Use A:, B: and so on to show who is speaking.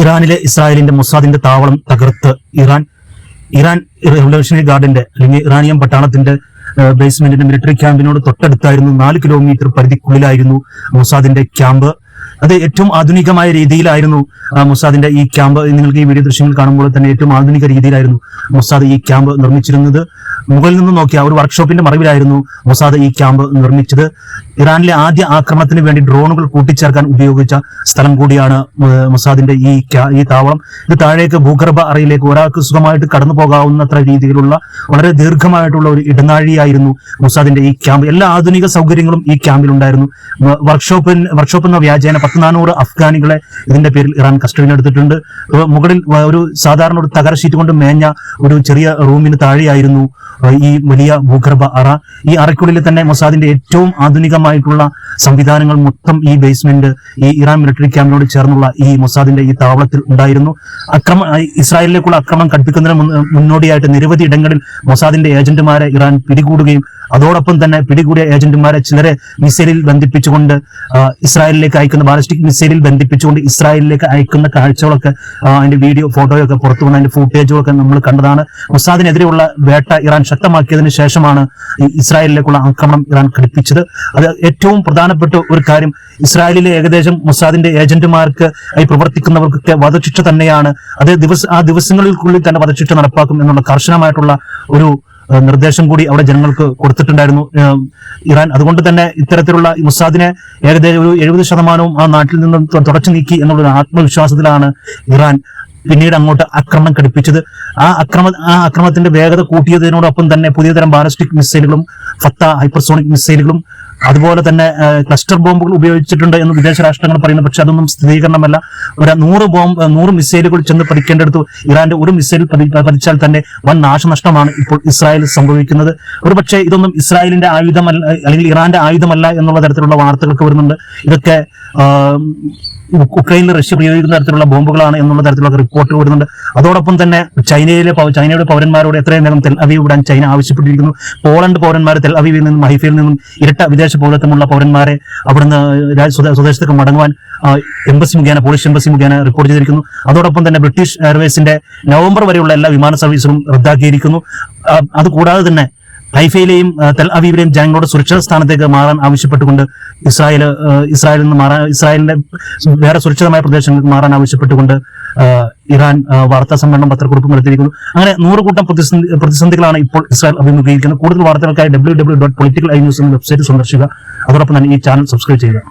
A: ഇറാനിലെ ഇസ്രായേലിന്റെ മൊസാദിന്റെ താവളം തകർത്ത് ഇറാൻ ഇറാൻ റെവല്യൂഷണറി ഗാർഡിന്റെ അല്ലെങ്കിൽ ഇറാനിയൻ പട്ടാളത്തിന്റെ ബേസ്മെന്റിന്റെ മിലിറ്ററി ക്യാമ്പിനോട് തൊട്ടടുത്തായിരുന്നു നാല് കിലോമീറ്റർ പരിധിക്കുള്ളിലായിരുന്നു മൊസാദിന്റെ ക്യാമ്പ്. അത് ഏറ്റവും ആധുനികമായ രീതിയിലായിരുന്നു മൊസാദിന്റെ ഈ ക്യാമ്പ്. നിങ്ങൾക്ക് ഈ വീഡിയോ ദൃശ്യങ്ങൾ കാണുമ്പോൾ തന്നെ ഏറ്റവും ആധുനിക രീതിയിലായിരുന്നു മൊസാദ് ഈ ക്യാമ്പ് നിർമ്മിച്ചിരുന്നത്. മുകളിൽ നിന്ന് നോക്കിയ ഒരു വർക്ക്ഷോപ്പിന്റെ മറവിലായിരുന്നു മൊസാദ് ഈ ക്യാമ്പ് നിർമ്മിച്ചത്. ഇറാനിലെ ആദ്യ ആക്രമണത്തിന് വേണ്ടി ഡ്രോണുകൾ കൂട്ടിച്ചേർക്കാൻ ഉപയോഗിച്ച സ്ഥലം കൂടിയാണ് മൊസാദിന്റെ ഈ ഈ താവളം. ഇത് താഴേക്ക് ഭൂഗർഭ അറയിലേക്ക് ഒരാൾക്ക് സുഖമായിട്ട് കടന്നു പോകാവുന്നത്ര രീതിയിലുള്ള വളരെ ദീർഘമായിട്ടുള്ള ഒരു ഇടനാഴിയായിരുന്നു മൊസാദിന്റെ ഈ ക്യാമ്പ് എല്ലാ ആധുനിക സൗകര്യങ്ങളും ഈ ക്യാമ്പിൽ ഉണ്ടായിരുന്നു വർക്ക്ഷോപ്പിൽ വർക്ക്ഷോപ്പ് എന്ന വ്യാജേന പത്ത് നാനൂറ് അഫ്ഗാനികളെ ഇതിന്റെ പേരിൽ ഇറാൻ കസ്റ്റഡിയിലെടുത്തിട്ടുണ്ട് മുകളിൽ ഒരു സാധാരണ ഒരു തകര ഷീറ്റ് കൊണ്ട് മേഞ്ഞ ഒരു ചെറിയ റൂമിന് താഴെയായിരുന്നു ഈ വലിയ ഭൂഗർഭ അറ ഈ അറയ്ക്കുള്ളിൽ തന്നെ മൊസാദിന്റെ ഏറ്റവും ആധുനികമായിട്ടുള്ള സംവിധാനങ്ങൾ മൊത്തം ഈ ബേസ്മെന്റ് ഈ ഇറാൻ മിലിറ്ററി ക്യാമ്പിനോട് ചേർന്നുള്ള ഈ മൊസാദിന്റെ ഈ താവളത്തിൽ ഉണ്ടായിരുന്നു. അക്രമ ഇസ്രായേലിലേക്കുള്ള അക്രമം കടുപ്പിക്കുന്നതിന് മുന്നോടിയായിട്ട് നിരവധി ഇടങ്ങളിൽ മൊസാദിന്റെ ഏജന്റുമാരെ ഇറാൻ പിടികൂടുകയും അതോടൊപ്പം തന്നെ പിടികൂടിയ ഏജന്റുമാരെ ചിലരെ മിസൈലിൽ ബന്ധിപ്പിച്ചുകൊണ്ട് ഇസ്രായേലിലേക്ക് അയക്കുന്ന ബാലിസ്റ്റിക് മിസൈലിൽ ബന്ധിപ്പിച്ചുകൊണ്ട് ഇസ്രായേലിലേക്ക് അയക്കുന്ന കാഴ്ചകളൊക്കെ അതിന്റെ വീഡിയോ ഫോട്ടോയൊക്കെ പുറത്തു വന്ന അതിന്റെ ഫുട്ടേജുകളൊക്കെ നമ്മൾ കണ്ടതാണ്. മൊസാദിനെതിരെയുള്ള വേട്ട ഇറാൻ ശക്തമാക്കിയതിനു ശേഷമാണ് ഇസ്രായേലിലേക്കുള്ള ആക്രമണം ഇറാൻ ഘടിപ്പിച്ചത്. അത് ഏറ്റവും പ്രധാനപ്പെട്ട ഒരു കാര്യം ഇസ്രായേലിലെ ഏകദേശം മൊസാദിന്റെ ഏജന്റുമാർക്ക് ഈ പ്രവർത്തിക്കുന്നവർക്കൊക്കെ വധശിക്ഷ തന്നെയാണ്. അത് ദിവസ ആ ദിവസങ്ങൾക്കുള്ളിൽ തന്നെ വധശിക്ഷ നടപ്പാക്കും എന്നുള്ള കർശനമായിട്ടുള്ള ഒരു നിർദ്ദേശം കൂടി അവിടെ ജനങ്ങൾക്ക് കൊടുത്തിട്ടുണ്ടായിരുന്നു. ഇറാൻ അതുകൊണ്ട് തന്നെ ഇത്തരത്തിലുള്ള മുസാദിനെ ഏകദേശം ഒരു എഴുപത് ശതമാനവും ആ നാട്ടിൽ നിന്ന് തുടച്ചു നീക്കി എന്നുള്ള ആത്മവിശ്വാസത്തിലാണ് ഇറാൻ പിന്നീട് അങ്ങോട്ട് ആക്രമണം ഘടിപ്പിച്ചത്. ആ അക്രമ ആ അക്രമത്തിന്റെ വേഗത കൂട്ടിയതിനോടൊപ്പം തന്നെ പുതിയ തരം ബാലിസ്റ്റിക് മിസൈലുകളും ഫത്ത ഹൈപ്പർസോണിക് മിസൈലുകളും അതുപോലെ തന്നെ ക്ലസ്റ്റർ ബോംബുകൾ ഉപയോഗിച്ചിട്ടുണ്ട് എന്ന് വിദേശ രാഷ്ട്രങ്ങൾ പറയുന്നു. പക്ഷെ അതൊന്നും സ്ഥിരീകരണമല്ല. ഒരു നൂറ് ബോംബ് നൂറ് മിസൈലുകൾ ചെന്ന് പതിക്കേണ്ടടുത്ത്. ഇറാന്റെ ഒരു മിസൈൽ പതിച്ചാൽ തന്നെ വൻ നാശനഷ്ടമാണ് ഇപ്പോൾ ഇസ്രായേൽ സംഭവിക്കുന്നത്. ഒരുപക്ഷെ ഇതൊന്നും ഇസ്രായേലിന്റെ ആയുധമല്ല അല്ലെങ്കിൽ ഇറാന്റെ ആയുധമല്ല എന്നുള്ള തരത്തിലുള്ള വാർത്തകളൊക്കെ വരുന്നുണ്ട്. ഇതൊക്കെ ഉക്രൈനിൽ റഷ്യ പ്രയോഗിക്കുന്ന തരത്തിലുള്ള ബോംബുകളാണ് എന്നുള്ള തരത്തിലുള്ള റിപ്പോർട്ട് വരുന്നുണ്ട്. അതോടൊപ്പം തന്നെ ചൈനയിലെ ചൈനയുടെ പൗരന്മാരോട് എത്രയും വേഗം തെൽ വിടാൻ ചൈന ആവശ്യപ്പെട്ടിരിക്കുന്നു. പോളണ്ട് പൗരന്മാർ തെൽ നിന്നും ഹൈഫയിൽ നിന്നും ഇരട്ട വിദേശ പൗരത്വമുള്ള പൗരന്മാരെ അവിടുന്ന് സ്വദേശത്തേക്ക് മടങ്ങുവാൻ എംബസി മുഖേന പോളിഷ് എംബസി മുഖേന റിപ്പോർട്ട് ചെയ്തിരിക്കുന്നു. അതോടൊപ്പം തന്നെ ബ്രിട്ടീഷ് എയർവേസിന്റെ നവംബർ വരെയുള്ള എല്ലാ വിമാന സർവീസുകളും റദ്ദാക്കിയിരിക്കുന്നു. അതുകൂടാതെ തന്നെ ഹൈഫയിലെയും തെൽ അവീവിലെയും ജനങ്ങളുടെ സുരക്ഷിത സ്ഥാനത്തേക്ക് മാറാൻ ആവശ്യപ്പെട്ടുകൊണ്ട് ഇസ്രായേൽ ഇസ്രായേലിൽ നിന്ന് മാറാൻ ഇസ്രായേലിന്റെ വേറെ സുരക്ഷിതമായ പ്രദേശങ്ങൾക്ക് മാറാൻ ആവശ്യപ്പെട്ടുകൊണ്ട് ഇറാൻ വാർത്താ സമ്മേളനം പത്രക്കുറിപ്പ് നടത്തിയിരിക്കുന്നു അങ്ങനെ നൂറുകൂട്ടം പ്രതിസന്ധി പ്രതിസന്ധികളാണ് ഇപ്പോൾ ഇസ്രായേൽ അഭിമുഖീകരിക്കുന്നത്. കൂടുതൽ വാർത്തകൾക്കായി W W dot political I news എന്ന വെബ്സൈറ്റ് സന്ദർശിക്കുക. അതോടൊപ്പം തന്നെ ഈ ചാനൽ സബ്സ്ക്രൈബ് ചെയ്യുക.